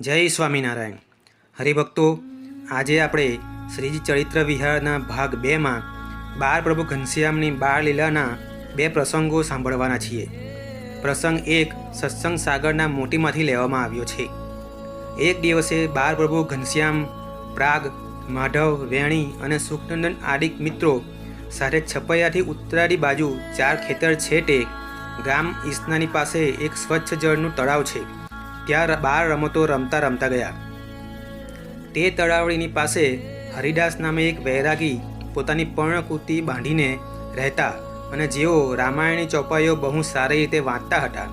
જય સ્વામિનારાયણ. હરિભક્તો, આજે આપણે શ્રીજી ચરિત્ર વિહારના ભાગ બેમાં બાર પ્રભુ ઘનશ્યામની બાળ લીલાના બે પ્રસંગો સાંભળવાના છીએ. પ્રસંગ એક, સત્સંગ સાગરના મોટીમાંથી લેવામાં આવ્યો છે. એક દિવસે બાર પ્રભુ ઘનશ્યામ, પ્રાગ, માધવ, વેણી અને સુખનંદન આદિક મિત્રો સાથે છપૈયાથી ઉત્તરાડી બાજુ ચાર ખેતર છેટે ગામ ઈસનાની પાસે એક સ્વચ્છ જળનું તળાવ છે. ત્યાં બાર રમતો રમતા રમતા ગયા. તે તળાવડીની પાસે હરિદાસ નામે એક વૈરાગી પોતાની પર્ણકૃતિ બાંધીને રહેતા અને જેઓ રામાયણની ચોપાઈઓ બહુ સારી રીતે વાંચતા હતા.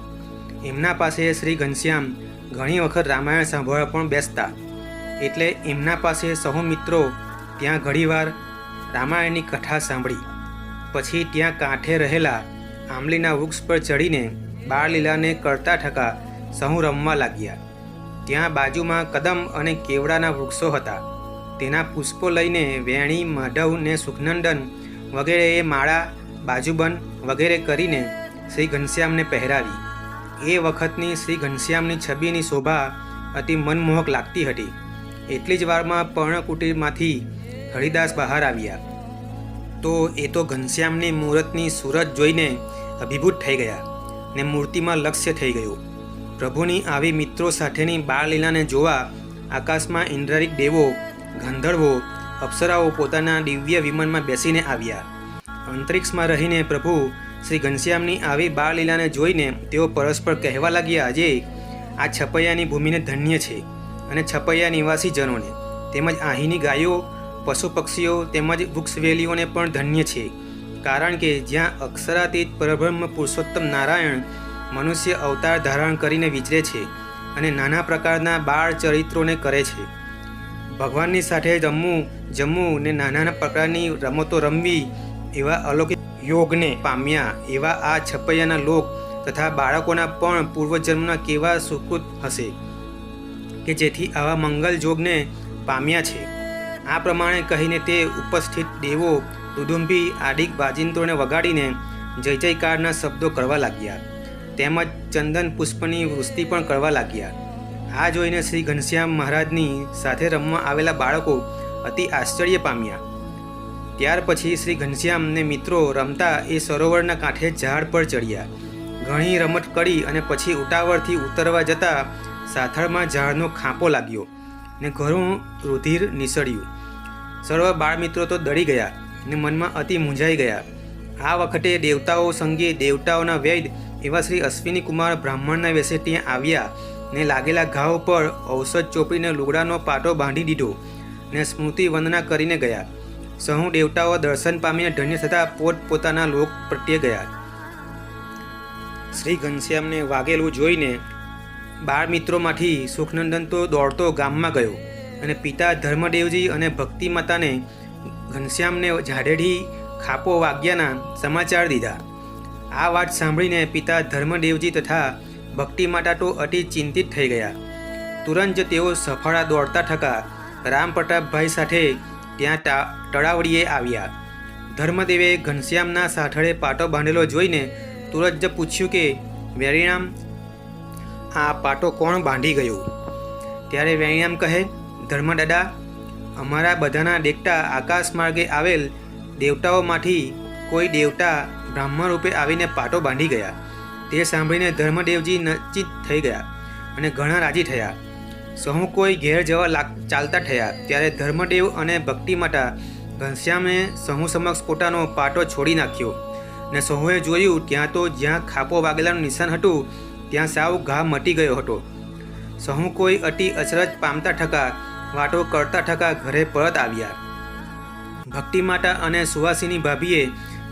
એમના પાસે શ્રી ઘનશ્યામ ઘણી વખત રામાયણ સાંભળવા પણ બેસતા. એટલે એમના પાસે સહુ મિત્રો ત્યાં ઘણીવાર રામાયણની કથા સાંભળી. પછી ત્યાં કાંઠે રહેલા આંબલીના વૃક્ષ પર ચડીને બાળલીલાને કરતા ઠકા સહુ રમવા લાગ્યા. ત્યાં બાજુમાં કદમ અને કેવડાના વૃક્ષો હતા. તેના પુષ્પો લઈને વેણી, માધવ ને સુખનંદન વગેરેએ માળા, બાજુબન વગેરે કરીને શ્રી ઘનશ્યામને પહેરાવી. એ વખતની શ્રી ઘનશ્યામની છબીની શોભા અતિ મનમોહક લાગતી હતી. એટલી જ વારમાં પર્ણકુટીરમાંથી હરિદાસ બહાર આવ્યા. તો એ તો ઘનશ્યામની મૂર્તની સુરત જોઈને અભિભૂત થઈ ગયા ને મૂર્તિમાં લક્ષ્ય થઈ ગયું. પ્રભુની આવી મિત્રો સાથેની બાળલીલાને જોવા આકાશમાં ઇન્દ્રારિક દેવો, ગંધર્વો, અપ્સરાઓ પોતાના દિવ્ય વિમાનમાં બેસીને આવ્યા. અંતરિક્ષમાં રહીને પ્રભુ શ્રી ઘનશ્યામની આવી બાળલીલાને જોઈને તેઓ પરસ્પર કહેવા લાગ્યા, આજે આ છપૈયાની ભૂમિને ધન્ય છે અને છપૈયા નિવાસીજનોને. તેમજ અહીંની ગાયો, પશુ પક્ષીઓ તેમજ વૃક્ષવેલીઓને પણ ધન્ય છે. કારણ કે જ્યાં અક્ષરાતીત પરબ્રહ્મ પુરુષોત્તમ નારાયણ મનુષ્ય અવતાર ધારણ કરીને વિચરે છે અને નાના પ્રકારના બાળ ચરિત્રોને કરે છે. ભગવાનની સાથે જમવું જમવું ને નાના પ્રકારની રમતો રમવી એવા અલૌકિક યોગને પામ્યા એવા આ છપૈયાના લોક તથા બાળકોના પણ પૂર્વજન્મના કેવા સુકૃત હશે કે જેથી આવા મંગલ જોગને પામ્યા છે. આ પ્રમાણે કહીને તે ઉપસ્થિત દેવો દુદુંભી આદિક વાજિંત્રોને વગાડીને જય જયકારના શબ્દો કરવા લાગ્યા. તેમજ ચંદન પુષ્પની વૃષ્ટિ પણ કરવા લાગ્યા. આ જોઈને શ્રી ઘનશ્યામ મહારાજની સાથે રમવા આવેલા બાળકો અતિ આશ્ચર્ય પામ્યા. ત્યાર પછી શ્રી ઘનશ્યામને મિત્રો રમતા એ સરોવરના કાંઠે ઝાડ પર ચડ્યા. ઘણી રમત કરી અને પછી ઉતાવળથી ઉતરવા જતાં સાથળમાં ઝાડનો ખાંપો લાગ્યો ને ઘણું રુધિર નીસળ્યું. સર્વ બાળમિત્રો તો દળી ગયા ને મનમાં અતિ મૂંઝાઈ ગયા. આ વખતે દેવતાઓ સંગે દેવતાઓના વૈદ એવા શ્રી અશ્વિની કુમાર બ્રાહ્મણના વેશે ત્યાં આવ્યા ને લાગેલા ઘાવ પર ઔષધ ચોપડીને લુગડાનો પાટો બાંધી દીધો ને સ્મૃતિ વંદના કરીને ગયા. સહુ દેવતાઓ દર્શન પામીને ધન્ય થતાં પોત પોતાના લોક પ્રત્યે ગયા. શ્રી ઘનશ્યામને વાગેલું જોઈને બાળ મિત્રોમાંથી સુખનંદન તો દોડતો ગામમાં ગયો અને પિતા ધર્મદેવજી અને ભક્તિ માતાને ઘનશ્યામને ઝાડેઢી ખાપો વાગ્યાના સમાચાર દીધા. આ વાત સાંભળીને પિતા ધર્મદેવજી તથા ભક્તિ માતા તો અતિ ચિંતિત થઈ ગયા. તુરંત જ તેઓ સફળા દોડતા થકા રામ પ્રતાપભાઈ સાથે ત્યાં તા તળાવડીએ આવ્યા. ધર્મદેવે ઘનશ્યામના સાથળે પાટો બાંધેલો જોઈને તુરંત જ પૂછ્યું કે વેરીણામ આ પાટો કોણ બાંધી ગયું? ત્યારે વેણીયામ કહે, ધર્મદાદા, અમારા બધાના દેખતા આકાશ માર્ગે આવેલ દેવતાઓમાંથી કોઈ દેવતા બ્રાહ્મણ રૂપે આવીને પાટો બાંધી ગયા. તે સાંભળીને ધર્મદેવજી નચિત થઈ ગયા અને ઘણા રાજી થયા. સહુ કોઈ ઘેર જવા ચાલતા થયા. ત્યારે ધર્મદેવ અને ભક્તિ માતા ઘનશ્યામે સહુ સમક્ષ પોતાનો પાટો છોડી નાખ્યો ને સહુએ જોયું ત્યાં તો જ્યાં ખાપો વાગેલાનું નિશાન હતું, ત્યાં સાવ ઘા મટી ગયો હતો. સહુ કોઈ અતિ અચરજ પામતા ઠકા વાટો કરતા ઠકા ઘરે પરત આવ્યા. ભક્તિ માતા અને સુવાસીની ભાભીએ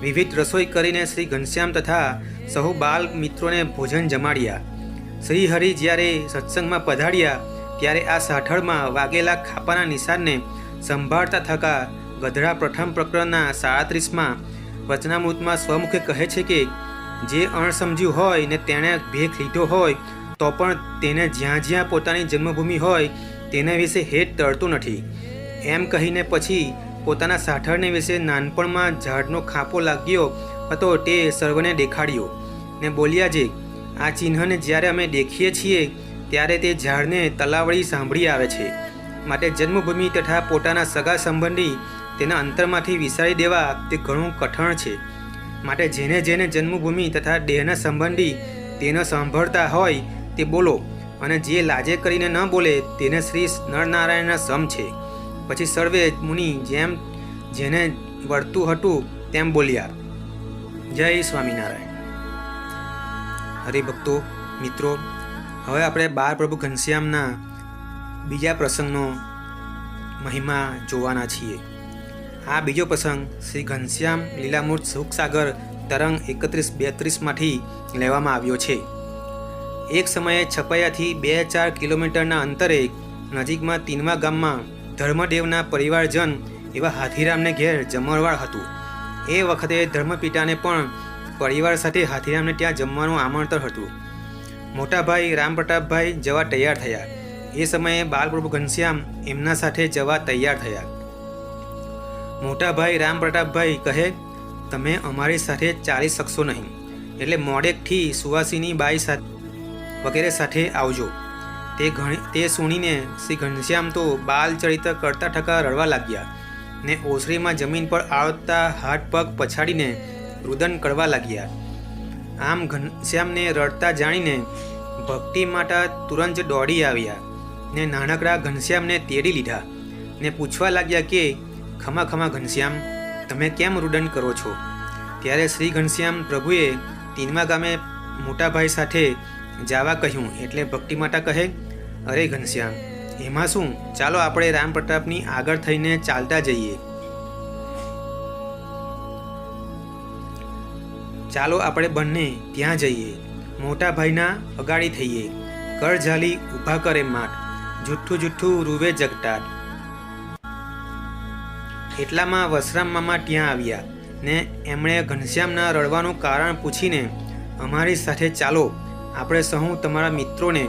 વિવિધ રસોઈ કરીને શ્રી ઘનશ્યામ તથા સહુ બાલ મિત્રોને ભોજન જમાડ્યા. શ્રી હરિ જ્યારે સત્સંગમાં પધાર્યા, ત્યારે આ સાઠળમાં વાગેલા ખાપાના નિશાનને સંભાળતા થકા ગધડા પ્રથમ પ્રકરણના સાડત્રીસમાં વચનામૃતમાં સ્વમુખે કહે છે કે, જે અણસમજ્યું હોય ને તેણે ભેખ લીધો હોય, તો પણ તેને જ્યાં જ્યાં પોતાની જન્મભૂમિ હોય, તેના વિશે હેત તળતું નથી. એમ કહીને પછી પોતાના સાઠળને વિશે નાનપણમાં ઝાડનો ખાંપો લાગ્યો હતો તે સર્વને દેખાડ્યો ને બોલ્યા જે, આ ચિહ્નને જ્યારે અમે દેખીએ છીએ, ત્યારે તે ઝાડને તલાવડી સાંભળી આવે છે. માટે જન્મભૂમિ તથા પોતાના સગા સંબંધી તેના અંતરમાંથી વિસારી દેવા તે ઘણું કઠણ છે. માટે જેને જેને જન્મભૂમિ તથા દેહના સંબંધી તેને સાંભળતા હોય તે બોલો અને જે લાજે કરીને ન બોલે તેને શ્રી નરનારાયણના સમ છે. પછી સર્વે મુનિ જેમ જેને વળતું હતું તેમ બોલ્યા, જય સ્વામિનારાયણ. હરિભક્તો, મિત્રો, હવે આપણે બાર પ્રભુ ઘનશ્યામના બીજા પ્રસંગનો મહિમા જોવાના છીએ. આ બીજો પ્રસંગ શ્રી ઘનશ્યામ લીલામૂર્ત સુખસાગર તરંગ એકત્રીસ બેત્રીસમાંથી લેવામાં આવ્યો છે. એક સમયે છપૈયાથી બે ચાર કિલોમીટરના અંતરે નજીકમાં તીનવા ગામમાં ધર્મદેવના પરિવારજન એવા હાથીરામને ઘેર જમણવાર હતું. એ વખતે ધર્મપિતાને પણ પરિવાર સાથે હાથીરામને ત્યાં જમવાનું આમંત્રણ હતું. મોટાભાઈ રામપ્રતાપભાઈ જવા તૈયાર થયા. એ સમયે બાલપ્રભુ ઘનશ્યામ એમના સાથે જવા તૈયાર થયા. મોટાભાઈ રામપ્રતાપભાઈ કહે, તમે અમારી સાથે ચાલી શકશો નહીં. એટલે મોડેકથી સુવાસીની બાઈ સાથે વગેરે સાથે આવજો. તે ઘણી તે સુણીને શ્રી ઘનશ્યામ તો બાલ ચરિત્ર કરતા ઠકા રડવા લાગ્યા ને ઓસરીમાં જમીન પર આવતા હાથ પગ પછાડીને રુદન કરવા લાગ્યા. આમ ઘનશ્યામને રડતા જાણીને ભક્તિ માતા તુરંત દોડી આવ્યા ને નાનકડા ઘનશ્યામને તેડી લીધા ને પૂછવા લાગ્યા કે, ખમા ખમા ઘનશ્યામ, તમે કેમ રુદન કરો છો? ત્યારે શ્રી ઘનશ્યામ પ્રભુએ તીનમા ગામે મોટાભાઈ સાથે જવા કહ્યું, એટલે ભક્તિ માતા કહે? અરે ઘનશ્યામ, એમાં શું? ચાલો આપણે રામ પ્રતાપની આગળ થઈને ચાલતા જઈએ. ચાલો આપણે બંને ત્યાં જઈએ. મોટા ભાઈના અગાડી થઈએ. કર ઝાલી ઊભા કરે માઠ. જુઠ્ઠું જુઠ્ઠું રૂવે જગટાટ એટલામાં વસરામ મામા ત્યાં આવ્યા ને એમણે ઘનશ્યામના રડવાનું કારણ પૂછીને, અમારી સાથે ચાલો, આપણે સહુ તમારા મિત્રોને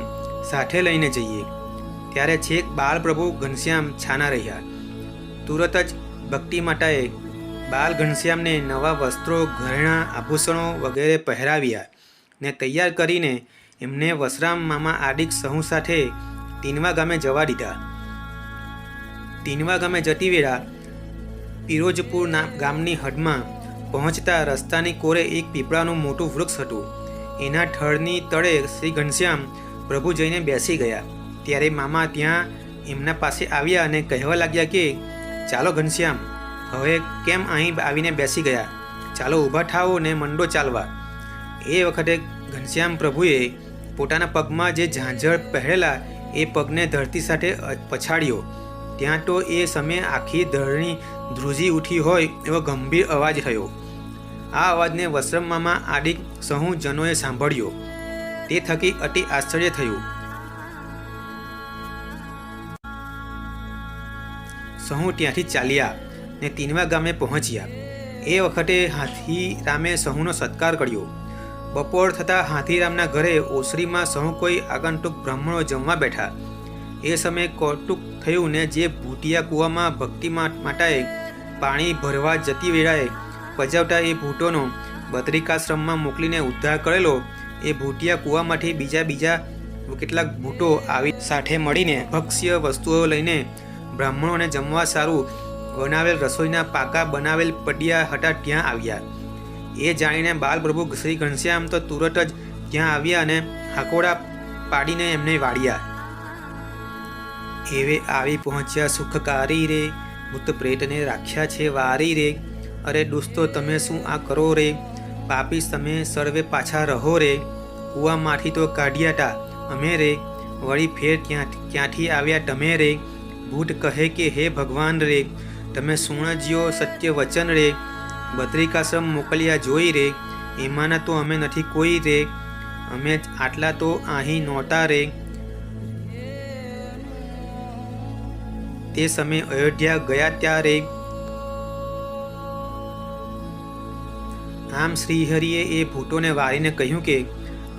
સાથે લઈને જઈએ. ત્યારે છેક બાલપ્રભુ ઘનશ્યામ છાના રહ્યા. તુરત જ ભક્તિ માતાએ બાલ ઘનશ્યામને નવા વસ્ત્રો, ઘરેણાં, આભૂષણો વગેરે પહેરાવ્યા ને તૈયાર કરીને એમને વસરામ મામા આદિક સહુ સાથે તીનવા ગામે જવા દીધા. તીનવા ગામે જતી વેળા પિરોજપુર ગામની હદમાં પહોંચતા રસ્તાની કોરે એક પીપળાનું મોટું વૃક્ષ હતું. એના થળની તળે શ્રી ઘનશ્યામ પ્રભુ જઈને બેસી ગયા. ત્યારે મામા ત્યાં એમના પાસે આવ્યા અને કહેવા લાગ્યા કે, ચાલો ઘનશ્યામ, હવે કેમ અહીં આવીને બેસી ગયા? ચાલો ઊભા થાઓ ને મંડો ચાલવા. એ વખતે ઘનશ્યામ પ્રભુએ પોતાના પગમાં જે ઝાંઝર પહેરેલા એ પગને ધરતી સાથે પછાડ્યો. ત્યાં તો એ સમયે આખી ધરણી ધ્રુજી ઉઠી હોય એવો ગંભીર અવાજ થયો. આ અવાજને વસરમ મામા આદિ સહુ જનોએ સાંભળ્યો. તે થકી અતિ આશ્ચર્ય થયું. સહુ ત્યાંથી ચાલ્યા ને તીનવા ગામે પહોંચ્યા. એ વખતે હાથીરામે સહુનો સત્કાર કર્યો. બપોર થતાં હાથીરામના ઘરે ઓસરીમાં સહુ કોઈ આગંતુક બ્રાહ્મણો જમવા બેઠા. એ સમયે કૌતુક થયું ને જે ભૂટિયા કૂવામાં ભક્તિ માટાએ પાણી ભરવા જતી વેળાએ પજાવતા એ ભૂટોનો બદ્રિકાશ્રમમાં મોકલીને ઉદ્ધાર કરેલો એ ભૂટિયા કૂવામાંથી બીજા બીજા કેટલાક ભૂટો આવી સાથે મળીને ભક્ષ્ય વસ્તુઓ લઈને બ્રાહ્મણોને જમવા સારું બનાવેલ રસોઈના પાકા બનાવેલ પડિયા હતા ત્યાં આવ્યા. એ જાણીને બાલપ્રભુ શ્રી ઘનશ્યામ તો તુરત જ ત્યાં આવ્યા અને હાકોડા પાડીને એમને વાળ્યા. એવે આવી પહોંચ્યા સુખકારી રે, ભૂત પ્રેતને રાખ્યા છે વારી રે. અરે દોસ્તો, તમે શું આ કરો રે? પાપી તમે સર્વે પાછા રહો રે. કૂવામાંથી તો કાઢ્યા તા. અમે રે, વળી ફેર ક્યાં ક્યાંથી આવ્યા તમે રે? ભૂત કહે કે, હે ભગવાન રે, તમે સુણજ્યો સત્ય વચન રે. બદ્રિકાશ્રમ મોકલ્યા જોઈ રે. એમાંના તો અમે નથી કોઈ રે. અમે આટલા તો અહીં નહોતા રે. તે સમયે અયોધ્યા ગયા ત્યારે આમ શ્રીહરિએ એ ભૂતોને વારીને કહ્યું કે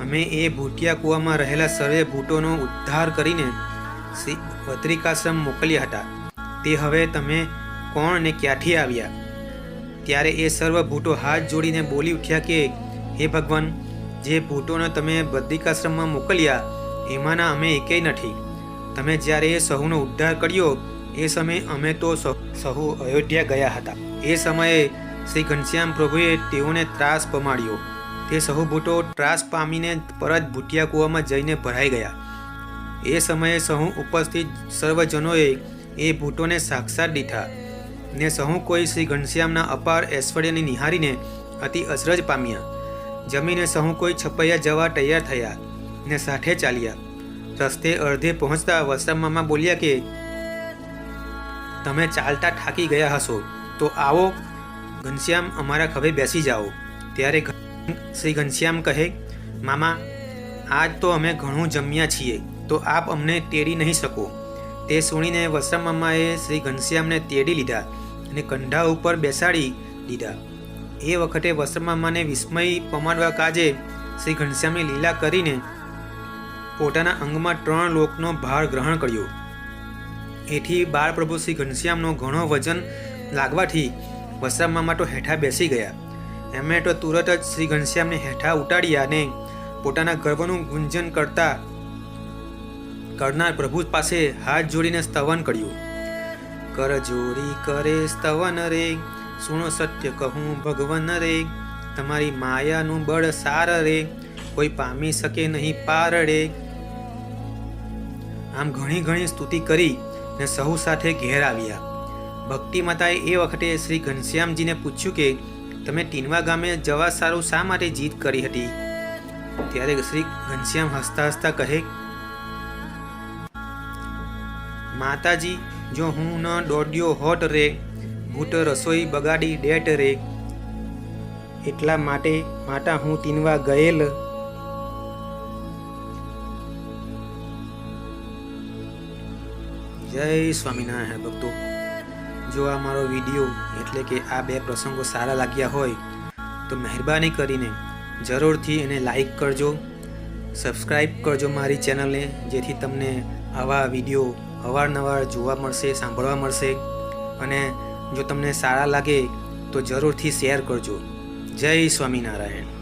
અમે એ ભૂટિયા કૂવામાં રહેલા સર્વે ભૂતોનો ઉદ્ધાર કરીને શ્રી ભદ્રિકાશ્રમ મોકલ્યા હતા. તે હવે તમે કોણ ને ક્યાંથી આવ્યા? ત્યારે એ સર્વ ભૂટો હાથ જોડીને બોલી ઉઠ્યા કે, હે ભગવાન, જે ભૂટોને તમે બદ્રિકાશ્રમમાં મોકલ્યા, એમાંના અમે એકેય નથી. તમે જ્યારે એ સહુનો ઉદ્ધાર કર્યો, એ સમયે અમે તો સહુ અયોધ્યા ગયા હતા. એ સમયે શ્રી ઘનશ્યામ પ્રભુએ તેઓને ત્રાસ પમાડ્યો. તે સહુ બૂટો ત્રાસ પામીને પરત ભૂટિયા કૂવામાં જઈને ભરાઈ ગયા. એ સમયે સહુ ઉપસ્થિત સર્વજનોએ એ ભૂટોને સાક્ષાત દીઠા ને સહુ કોઈ શ્રી ઘનશ્યામના અપાર ઐશ્વર્યને નિહારીને અતિ અસરજ પામ્યા. જમીને સહુ કોઈ છપૈયા જવા તૈયાર થયા ને સાથે ચાલ્યા. રસ્તે અડધે પહોંચતા વસરામામા બોલ્યા કે, તમે ચાલતા થાકી ગયા હશો, તો આવો. ઘનશ્યામ અમારા ખભે બેસી જાઓ. ત્યારે શ્રી ઘનશ્યામ કહે, મામા, આજ તો અમે ઘણું જમ્યા છીએ, તો આપ અમને તેડી નહીં શકો. તે સુણીને વસરામ મામાએ શ્રી ઘનશ્યામને તેડી લીધા અને કંઢા ઉપર બેસાડી દીધા. એ વખતે વસરામ મામાને વિસ્મય પમાડવા કાજે શ્રી ઘનશ્યામની લીલા કરીને પોતાના અંગમાં ત્રણ લોકનો ભાર ગ્રહણ કર્યો. એથી બાળપ્રભુ શ્રી ઘનશ્યામનો ઘણો વજન લાગવાથી વસરામ મામા તો હેઠા બેસી ગયા. એમણે તો તુરત જ શ્રી ઘનશ્યામને હેઠા ઉટાડ્યા અને પોતાના ગર્વનું ગુંજન કરતા કરનાર પ્રભુ પાસે હાથ જોડીને સ્તવન કર્યું. કર જોડી કરે સ્તવન રે, સુણો સત્ય કહું ભગવન રે, તમારી માયાનું બળ સાર રે, કોઈ પામી શકે નહીં પાર રે. આમ ઘણી ઘણી સ્તુતિ કરી ને સહુ સાથે ઘેર આવ્યા. ભક્તિ માતાએ એ વખતે શ્રી ઘનશ્યામજીને પૂછ્યું કે તમે ટીનવા ગામે જવા સારું શા માટે જીદ કરી હતી? ત્યારે શ્રી ઘનશ્યામ હસતા હસતા કહે, માતાજી, જો હું ન દોડ્યો હોટ રે ભૂત રસોઈ બગાડી ડેટ રે. એટલા માટે માતા હું તીનવા ગયેલ. જય સ્વામિનારાયણ ભક્તો. જો આ મારો વીડિયો એટલે કે આ બે પ્રસંગો સારા લાગ્યા હોય, તો મહેરબાની કરીને જરૂરથી એને લાઈક કરજો સબસ્ક્રાઈબ કરજો મારી ચેનલને, જેથી તમને આવા વીડિયો અવારનવાર જોવા મળશે, સાંભળવા મળશે. અને જો તમને સારા લાગે, તો જરૂરથી શેર કરજો. જય સ્વામિનારાયણ.